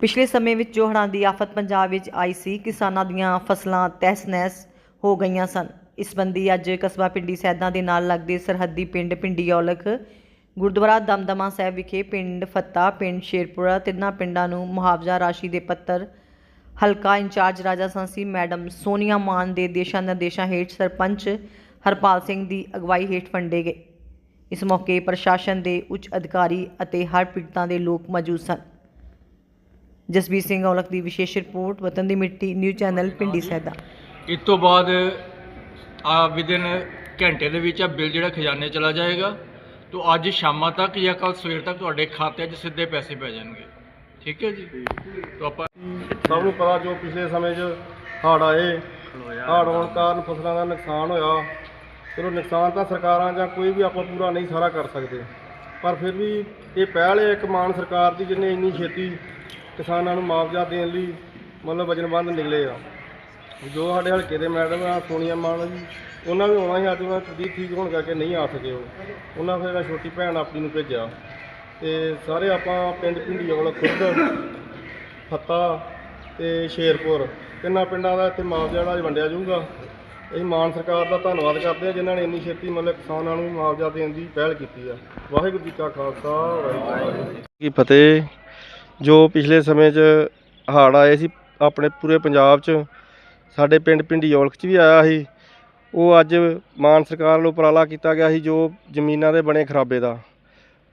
ਪਿਛਲੇ ਸਮੇਂ ਵਿੱਚ ਜੋ ਹੜ੍ਹਾਂ ਦੀ ਆਫਤ ਪੰਜਾਬ ਵਿੱਚ ਆਈ ਸੀ, ਕਿਸਾਨਾਂ ਦੀਆਂ ਫਸਲਾਂ ਤਹਿਸ-ਨਹਿਸ ਹੋ ਗਈਆਂ ਸਨ। ਇਸ ਸੰਬੰਧੀ ਅੱਜ ਕਸਬਾ ਪਿੰਡੀ ਸੈਦਾਂ ਦੇ ਨਾਲ ਲੱਗਦੇ ਸਰਹੱਦੀ ਪਿੰਡ ਪਿੰਡੀ ਔਲਖ, ਗੁਰਦੁਆਰਾ ਦਮਦਮਾ ਸਾਹਿਬ ਵਿਖੇ ਪਿੰਡ ਫੱਤਾ, ਪਿੰਡ ਸ਼ੇਰਪੁਰਾ, ਤਿੰਨਾਂ ਪਿੰਡਾਂ ਨੂੰ ਮੁਆਵਜ਼ਾ ਰਾਸ਼ੀ ਦੇ ਪੱਤਰ, ਹਲਕਾ ਇੰਚਾਰਜ ਰਾਜਾ ਸੰਸੀ, ਮੈਡਮ ਸੋਨੀਆ ਮਾਨ ਦੇ ਦਿਸ਼ਾ ਨਿਰਦੇਸ਼ਾਂ ਹੇਠ ਸਰਪੰਚ ਹਰਪਾਲ ਸਿੰਘ ਦੀ ਅਗਵਾਈ ਹੇਠ ਵੰਡੇ ਗਏ। ਇਸ ਮੌਕੇ ਪ੍ਰਸ਼ਾਸਨ ਦੇ ਉੱਚ ਅਧਿਕਾਰੀ ਅਤੇ ਹਰ ਪੀੜਤਾਂ ਦੇ ਲੋਕ ਮੌਜੂਦ ਸਨ। ਜਸਬੀਰ ਸਿੰਘ ਔਲਖ ਦੀ ਵਿਸ਼ੇਸ਼ ਰਿਪੋਰਟ ਵਤਨ ਦੀ ਮਿੱਟੀ ਨਿਊਜ਼ ਚੈਨਲ ਪਿੰਡੀ ਸੈਦਾ। ਇਸ ਤੋਂ ਬਾਅਦ ਆ ਵਿਦਿਨ ਘੰਟੇ ਦੇ ਵਿੱਚ ਆ ਬਿੱਲ ਜਿਹੜਾ ਖਜ਼ਾਨੇ ਚਲਾ ਜਾਏਗਾ। ਤੋਂ ਅੱਜ ਸ਼ਾਮਾਂ ਤੱਕ ਜਾਂ ਕੱਲ ਸਵੇਰ ਤੱਕ ਤੁਹਾਡੇ ਖਾਤੇ 'ਚ ਸਿੱਧੇ ਪੈਸੇ ਪੈ ਜਾਣਗੇ। ਠੀਕ ਹੈ ਜੀ? ਤੋਂ ਆਪਾਂ ਸਭ ਨੂੰ ਪਤਾ ਜੋ ਪਿਛਲੇ ਸਮੇਂ 'ਚ ਹੜ੍ਹ ਆਏ ਹੜ੍ਹ ਆਉਣ ਕਾਰਨ ਫਸਲਾਂ ਦਾ ਨੁਕਸਾਨ ਹੋਇਆ। ਚਲੋ ਨੁਕਸਾਨ ਤਾਂ ਸਰਕਾਰਾਂ ਜਾਂ ਕੋਈ ਵੀ ਆਪਾਂ ਪੂਰਾ ਨਹੀਂ ਸਾਰਾ ਕਰ ਸਕਦੇ। ਪਰ ਫਿਰ ਵੀ ਇਹ ਪਹਿਲ ਹੈ ਇੱਕ ਮਾਨ ਸਰਕਾਰ ਦੀ ਜਿਹਨੇ ਇੰਨੀ ਛੇਤੀ ਕਿਸਾਨਾਂ ਨੂੰ ਮੁਆਵਜ਼ਾ ਦੇਣ ਲਈ ਮਤਲਬ ਵਜਨਬੰਦ ਨਿਕਲੇ ਆ। ਜੋ ਸਾਡੇ ਹਲਕੇ ਦੇ ਮੈਡਮ ਆ, ਸੋਨੀਆ ਮਾਨ ਜੀ, ਉਹਨਾਂ ਵੀ ਆਉਣਾ ਸੀ ਅੱਜ, ਉਹਨਾਂ ਦੀ ਠੀਕ ਹੋਣ ਕਰਕੇ ਨਹੀਂ ਆ ਸਕੇ ਉਹ। ਉਹਨਾਂ ਫਿਰ ਛੋਟੀ ਭੈਣ ਆਪਣੀ ਨੂੰ ਭੇਜਿਆ। ਤੇ ਸਾਰੇ ਆਪਾਂ ਪਿੰਡ ਪਿੰਡੀਓਲ ਖੁੱਦ ਫੱਤਾ ਤੇ ਸ਼ੇਰਪੁਰ, ਤਿੰਨਾਂ ਪਿੰਡਾਂ ਦਾ ਇੱਥੇ ਮੁਆਵਜ਼ਾ ਜਿਹੜਾ ਅੱਜ ਵੰਡਿਆ ਜਾਊਗਾ। ਅਸੀਂ ਮਾਨ ਸਰਕਾਰ ਦਾ ਧੰਨਵਾਦ ਕਰਦੇ ਹਾਂ ਜਿਨ੍ਹਾਂ ਨੇ ਇੰਨੀ ਛੇਤੀ ਮਤਲਬ ਕਿਸਾਨਾਂ ਨੂੰ ਮੁਆਵਜ਼ਾ ਦੇਣ ਦੀ ਪਹਿਲ ਕੀਤੀ ਆ। ਵਾਹਿਗੁਰੂ ਜੀ ਕਾ ਖਾਲਸਾ, ਵਾਹਿਗੁਰੂ ਜੀ ਕੀ ਫਤਿਹ। ਜੋ ਪਿਛਲੇ ਸਮੇਂ 'ਚ ਹੜ੍ਹ ਆਏ ਸੀ ਆਪਣੇ ਪੂਰੇ ਪੰਜਾਬ 'ਚ ਸਾਡੇ ਪਿੰਡ ਪਿੰਡੀ ਔਲਖ 'ਚ ਵੀ ਆਇਆ ਸੀ। ਉਹ ਅੱਜ ਮਾਨ ਸਰਕਾਰ ਵੱਲੋਂ ਉਪਰਾਲਾ ਕੀਤਾ ਗਿਆ ਸੀ ਜੋ ਜ਼ਮੀਨਾਂ ਦੇ ਬਣੇ ਖਰਾਬੇ ਦਾ।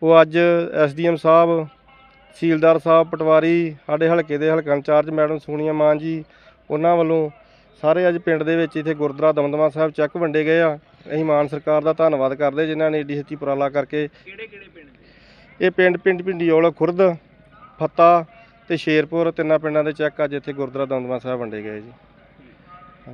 ਉਹ ਅੱਜ ਐਸਡੀਐਮ ਸਾਹਿਬ ਤਹਿਸੀਲਦਾਰ ਸਾਹਿਬ ਪਟਵਾਰੀ ਸਾਡੇ ਹਲਕੇ ਦੇ ਹਲਕਾ ਇੰਚਾਰਜ ਮੈਡਮ ਸੋਨੀਆ ਮਾਨ ਜੀ ਉਹਨਾਂ ਵੱਲੋਂ ਸਾਰੇ ਅੱਜ ਪਿੰਡ ਦੇ ਵਿੱਚ ਇੱਥੇ ਗੁਰਦੁਆਰਾ ਦਮਦਮਾ ਸਾਹਿਬ ਚੈੱਕ ਵੰਡੇ ਗਏ ਆ। ਅਸੀਂ ਮਾਨ ਸਰਕਾਰ ਦਾ ਧੰਨਵਾਦ ਕਰਦੇ ਜਿਨ੍ਹਾਂ ਨੇ ਏਡੀ ਛੇਤੀ ਉਪਰਾਲਾ ਕਰਕੇ ਕਿਹੜੇ ਕਿਹੜੇ ਪਿੰਡ ਇਹ ਪਿੰਡ ਪਿੰਡ ਪਿੰਡੀ ਔਲ ਖੁਰਦ ਫੱਤਾ ਤੇ ਸ਼ੇਰਪੁਰ ਤਿੰਨਾਂ ਪਿੰਡਾਂ ਦੇ ਚੈੱਕ ਅੱਜ ਇੱਥੇ ਗੁਰਦੁਆਰਾ ਦਮਦਮਾ ਸਾਹਿਬ ਵੰਡੇ ਗਏ ਜੀ।